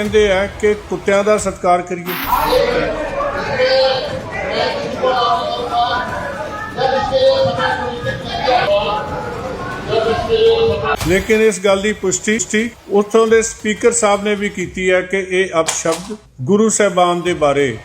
ਕਹਿੰਦੇ ਆ ਕਿ ਕੁੱਤਿਆਂ ਦਾ ਸਤਿਕਾਰ ਕਰੀਏ ਲੇਕਿਨ ਇਸ ਗੱਲ ਦੀ ਪੁਸ਼ਟੀ ਪੁਸ਼ਟੀ ਉੱਥੋਂ ਦੇ ਸਪੀਕਰ ਸਾਹਿਬ ਨੇ ਵੀ ਕੀਤੀ ਹੈ ਕਿ ਇਹ ਅਪਸ਼ਬਦ ਗੁਰੂ ਸਾਹਿਬਾਨ ਦੇ ਬਾਰੇ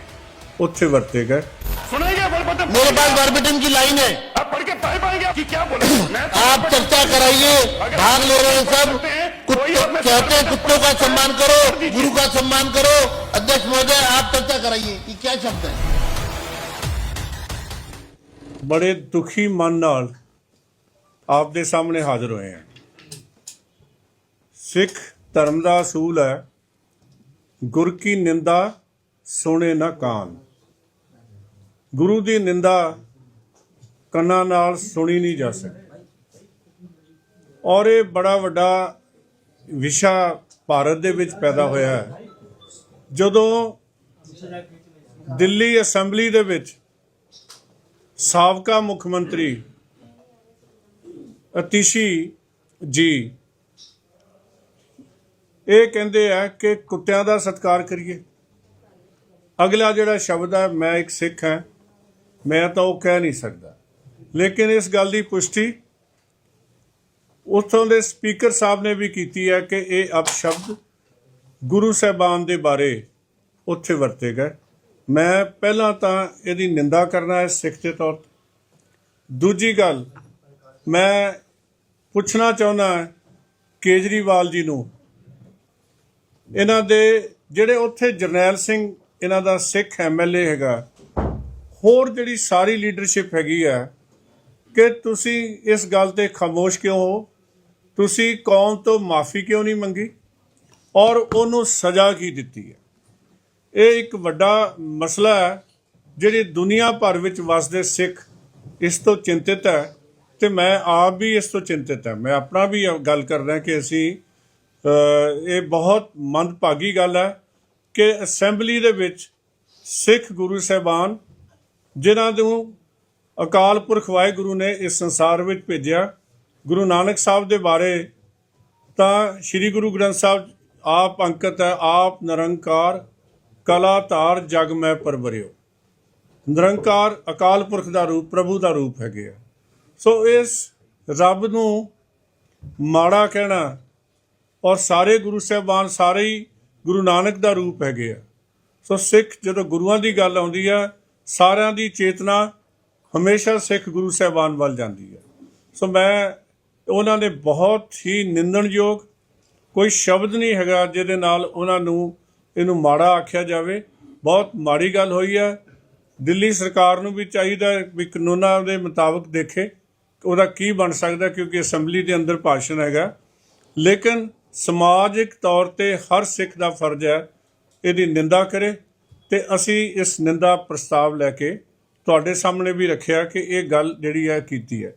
ਉੱਥੇ ਵਰਤੇ ਗਏ सुनेंगे बोल पता मेरे पास बारबेटन की लाइन है आप पढ़ के पढ़ पाएंगे कि क्या बोले मैं तो आप चर्चा कराइए भाग ले रहे हैं सब कुत्ते कहते हैं कुत्तों का सम्मान करो गुरु का सम्मान करो अध्यक्ष महोदय आप चर्चा कराइए कि क्या शब्द है ਬੜੇ ਦੁਖੀ ਮਨ ਨਾਲ ਆਪ ਦੇ ਸਾਹਮਣੇ ਹਾਜ਼ਰ ਹੋਏ ਹਾਂ ਸਿੱਖ ਧਰਮ ਦਾ ਅਸੂਲ ਹੈ ਗੁਰ ਕੀ ਨਿੰਦਾ ਸੁਣੇ ਨਾ ਕਾਨ ਗੁਰੂ ਦੀ ਨਿੰਦਾ ਕੰਨਾਂ ਨਾਲ ਸੁਣੀ ਨਹੀਂ ਜਾ ਸਕਦੀ ਔਰ ਇਹ ਬੜਾ ਵੱਡਾ ਵਿਸ਼ਾ ਭਾਰਤ ਦੇ ਵਿੱਚ ਪੈਦਾ ਹੋਇਆ ਹੈ। ਜਦੋਂ ਦਿੱਲੀ ਅਸੈਂਬਲੀ ਦੇ ਵਿੱਚ ਸਾਬਕਾ ਮੁੱਖ ਮੰਤਰੀ ਅਤੀਸ਼ੀ ਜੀ ਇਹ ਕਹਿੰਦੇ ਆ ਕਿ ਕੁੱਤਿਆਂ ਦਾ ਸਤਿਕਾਰ ਕਰੀਏ। ਅਗਲਾ ਜਿਹੜਾ ਸ਼ਬਦ ਹੈ ਮੈਂ ਇੱਕ ਸਿੱਖ ਹਾਂ, ਮੈਂ ਤਾਂ ਉਹ ਕਹਿ ਨਹੀਂ ਸਕਦਾ। ਲੇਕਿਨ ਇਸ ਗੱਲ ਦੀ ਪੁਸ਼ਟੀ ਉੱਥੋਂ ਦੇ ਸਪੀਕਰ ਸਾਹਿਬ ਨੇ ਵੀ ਕੀਤੀ ਹੈ ਕਿ ਇਹ ਅਪਸ਼ਬਦ ਗੁਰੂ ਸਾਹਿਬਾਨ ਦੇ ਬਾਰੇ ਉੱਥੇ ਵਰਤੇ ਗਏ। ਮੈਂ ਪਹਿਲਾਂ ਤਾਂ ਇਹਦੀ ਨਿੰਦਾ ਕਰਨਾ ਹੈ ਸਿੱਖ ਦੇ ਤੌਰ ਤੇ। ਦੂਜੀ ਗੱਲ, ਮੈਂ ਪੁੱਛਣਾ ਚਾਹੁੰਦਾ ਕੇਜਰੀਵਾਲ ਜੀ ਨੂੰ, ਇਹਨਾਂ ਦੇ ਜਿਹੜੇ ਉੱਥੇ ਜਰਨੈਲ ਸਿੰਘ, ਇਹਨਾਂ ਦਾ ਸਿੱਖ ਐਮਐਲਏ ਹੈਗਾ, ਹੋਰ ਜਿਹੜੀ ਸਾਰੀ ਲੀਡਰਸ਼ਿਪ ਹੈਗੀ ਆ ਕਿ ਤੁਸੀਂ ਇਸ ਗੱਲ ਤੇ ਖਾਮੋਸ਼ ਕਿਉਂ ਹੋ? ਤੁਸੀਂ ਕੌਮ ਤੋਂ ਮਾਫੀ ਕਿਉਂ ਨਹੀਂ ਮੰਗੀ? ਔਰ ਉਹਨੂੰ ਸਜ਼ਾ ਕੀ ਦਿੱਤੀ ਹੈ? ਇਹ ਇੱਕ ਵੱਡਾ ਮਸਲਾ ਹੈ, ਜਿਹੜੀ ਦੁਨੀਆ ਭਰ ਵਿੱਚ ਵਸਦੇ ਸਿੱਖ ਇਸ ਤੋਂ ਚਿੰਤਿਤ ਹੈ ਤੇ ਮੈਂ ਆਪ ਵੀ ਇਸ ਤੋਂ ਚਿੰਤਿਤ ਹਾਂ। ਮੈਂ ਆਪਣਾ ਵੀ ਗੱਲ ਕਰਦਾ ਕਿ ਅਸੀਂ ਇਹ ਬਹੁਤ ਮੰਦਭਾਗੀ ਗੱਲ ਹੈ ਕਿ ਅਸੈਂਬਲੀ ਦੇ ਵਿੱਚ ਸਿੱਖ ਗੁਰੂ ਸਾਹਿਬਾਨ, ਜਿਨ੍ਹਾਂ ਨੂੰ ਅਕਾਲ ਪੁਰਖ ਵਾਹਿਗੁਰੂ ਨੇ ਇਸ ਸੰਸਾਰ ਵਿੱਚ ਭੇਜਿਆ ਗੁਰੂ ਨਾਨਕ ਸਾਹਿਬ ਦੇ ਬਾਰੇ, ਤਾਂ ਸ੍ਰੀ ਗੁਰੂ ਗ੍ਰੰਥ ਸਾਹਿਬ ਆਪ ਅੰਕਿਤ ਹੈ, ਆਪ ਨਿਰੰਕਾਰ ਕਲਾ ਧਾਰ ਜਗ ਮੈਂ ਪਰਵਰਿਓ। ਨਿਰੰਕਾਰ ਅਕਾਲ ਪੁਰਖ ਦਾ ਰੂਪ, ਪ੍ਰਭੂ ਦਾ ਰੂਪ ਹੈਗੇ ਆ। ਸੋ ਇਸ ਰੱਬ ਨੂੰ ਮਾੜਾ ਕਹਿਣਾ ਔਰ ਸਾਰੇ ਗੁਰੂ ਸਾਹਿਬਾਨ ਸਾਰੇ ਹੀ ਗੁਰੂ ਨਾਨਕ ਦਾ ਰੂਪ ਹੈਗੇ ਆ। ਸੋ ਸਿੱਖ ਜਦੋਂ ਗੁਰੂਆਂ ਦੀ ਗੱਲ ਆਉਂਦੀ ਆ, ਸਾਰਿਆਂ ਦੀ ਚੇਤਨਾ ਹਮੇਸ਼ਾ ਸਿੱਖ ਗੁਰੂ ਸਾਹਿਬਾਨ ਵੱਲ ਜਾਂਦੀ ਹੈ ਸੋ ਮੈਂ ਉਹਨਾਂ ਦੇ ਬਹੁਤ ਹੀ ਨਿੰਦਣਯੋਗ, ਕੋਈ ਸ਼ਬਦ ਨਹੀਂ ਹੈਗਾ ਜਿਹਦੇ ਨਾਲ ਉਹਨਾਂ ਨੂੰ ਇਹਨੂੰ ਮਾੜਾ ਆਖਿਆ ਜਾਵੇ। ਬਹੁਤ ਮਾੜੀ ਗੱਲ ਹੋਈ ਹੈ। ਦਿੱਲੀ ਸਰਕਾਰ ਨੂੰ ਵੀ ਚਾਹੀਦਾ ਵੀ ਕਾਨੂੰਨਾਂ ਦੇ ਮੁਤਾਬਕ ਦੇਖੇ ਉਹਦਾ ਕੀ ਬਣ ਸਕਦਾ ਕਿਉਂਕਿ ਅਸੈਂਬਲੀ ਦੇ ਅੰਦਰ ਭਾਸ਼ਣ ਹੈਗਾ। ਲੇਕਿਨ ਸਮਾਜਿਕ ਤੌਰ ਤੇ ਹਰ ਸਿੱਖ ਦਾ ਫਰਜ਼ ਹੈ ਇਹਦੀ ਨਿੰਦਾ ਕਰੇ ਤੇ ਅਸੀਂ ਇਸ ਨਿੰਦਾ ਪ੍ਰਸਤਾਵ ਲੈ ਕੇ ਤੁਹਾਡੇ ਸਾਹਮਣੇ ਵੀ ਰੱਖਿਆ ਕਿ ਇਹ ਗੱਲ ਜਿਹੜੀ ਹੈ ਕੀਤੀ ਹੈ।